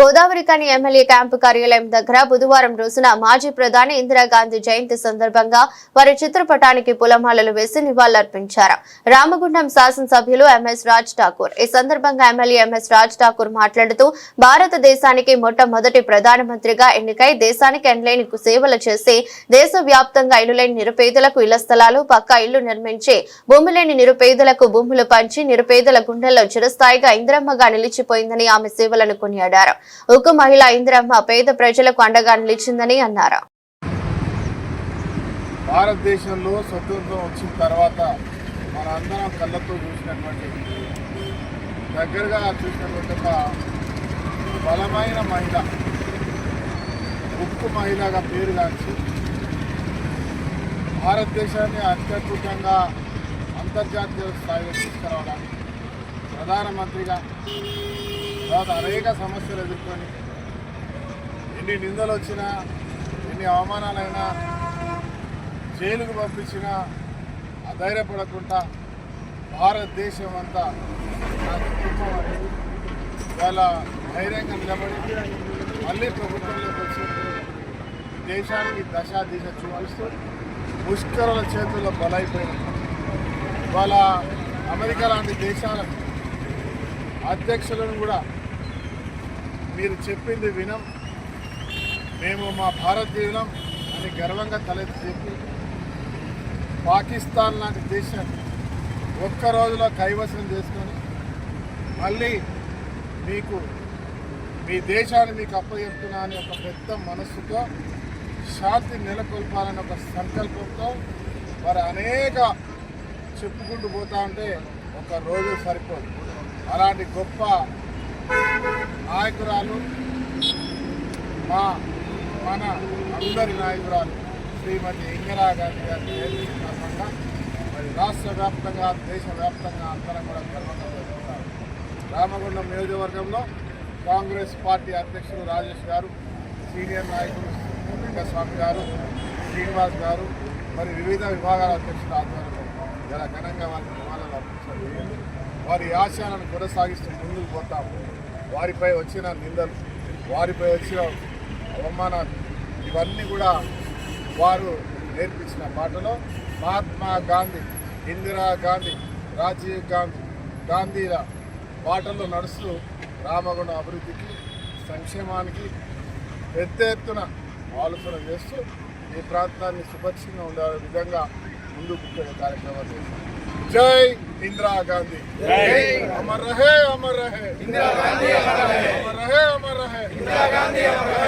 Godavarikhani MLA camp కార్యాలయం దగ్గర బుధవారం రోజున మాజీ ప్రధాని ఇందిరాగాంధీ జయంతి సందర్భంగా వారి చిత్రపటానికి పూలమాలలు వేసి నివాళులర్పించారు. రామగుండం శాసనసభ్యులు ఎంఎస్ రాజ్ ఠాకూర్. ఈ సందర్భంగా ఎమ్మెల్యే ఎంఎస్ రాజ్ ఠాకూర్ మాట్లాడుతూ భారతదేశానికి మొట్టమొదటి ప్రధానమంత్రిగా ఎన్నికై దేశానికి ఎనలేని సేవలు చేసి దేశ వ్యాప్తంగా నిరుపేదలకు ఇళ్ళ స్థలాలు పక్కా ఇళ్ళు నిర్మించి భూమి లేని నిరుపేదలకు భూములు పంచి నిరుపేదల గుండెల్లో చిరస్థాయిగా ఇంద్రమ్మగా నిలిచిపోయిందని ఆమె సేవలను కొనియాడారు. ఉక్కు మహిళ ఇందిరమ్మ పేద ప్రజలకు అండగా నిలిచిందని అన్నారు? భారతదేశంలో స్వతంత్రం వచ్చిన తర్వాత మన అందరం కళ్ళతో చూసినటువంటి దగ్గరగా చూసినటువంటి ఒక బలమైన మహిళ ఉక్కు మహిళగా పేరుగాంచి భారతదేశాన్ని అత్యద్భుతంగా అంతర్జాతీయ స్థాయిలో తీసుకురావడానికి ప్రధానమంత్రిగా తర్వాత అనేక సమస్యలు ఎదుర్కొని ఎన్ని నిందలు వచ్చినా ఎన్ని అవమానాలైనా జైలుకు పంపించినా అధైర్యపడకుండా భారతదేశం అంతా నా కుటుంబం వాళ్ళ ధైర్యంగా నిలబడి మళ్ళీ ప్రభుత్వంలోకి వచ్చి దేశానికి దశా దిశ చూపిస్తూ ముష్కరుల చేతుల్లో బలైపోయిన వాళ్ళ అమెరికా లాంటి దేశాలకు అధ్యక్షులను కూడా మీరు చెప్పింది వినం. మేము మా భారతీయులం అని గర్వంగా తలెత్తి చెప్పి పాకిస్తాన్ లాంటి దేశాన్ని ఒక్క రోజులో కైవసం చేసుకొని మళ్ళీ మీకు మీ దేశాన్ని మీకు అప్పచెప్తున్నా అనే ఒక పెద్ద మనస్సుతో శాంతి నెలకొల్పాలని ఒక సంకల్పంతో మరి అనేక చెప్పుకుంటూ పోతా ఉంటే ఒక రోజు సరిపోదు. అలాంటి గొప్ప నాయకురాలు మా మన అందరి నాయకురాలు శ్రీమతి ఇందిరా గాంధీ గారి జయంతి సందర్భంగా మరి రాష్ట్ర వ్యాప్తంగా దేశవ్యాప్తంగా అందరం కూడా గర్వంగా జరుపుకుంటారు రామగుండం నియోజకవర్గంలో కాంగ్రెస్ పార్టీ అధ్యక్షుడు రాజేష్ గారు సీనియర్ నాయకులు వెంకటస్వామి గారు శ్రీనివాస్ గారు మరి వివిధ విభాగాల అధ్యక్షుల ఆధ్వర్యంలో ఇలా ఘనంగా వారికి నివాళులు అర్పించారు. వారి ఆశయాలను కొనసాగిస్తూ ముందుకు పోతాము. వారిపై వచ్చిన నిందలు వారిపై వచ్చిన అవమానాలు ఇవన్నీ కూడా వారు నేర్పించిన పాటలో మహాత్మా గాంధీ ఇందిరా గాంధీ రాజీవ్ గాంధీ గాంధీల బాటల్లో నడుస్తూ రామగుండం అభివృద్ధికి సంక్షేమానికి పెద్ద ఎత్తున ఆలోచన చేస్తూ ఈ ప్రాంతాన్ని సుపక్షంగా ఉండే విధంగా ముందుకు కార్యక్రమాలు చేశారు. జై ఇందిరా గాంధీ. అమర్ రహే అమర్ రహే. ఇందిరా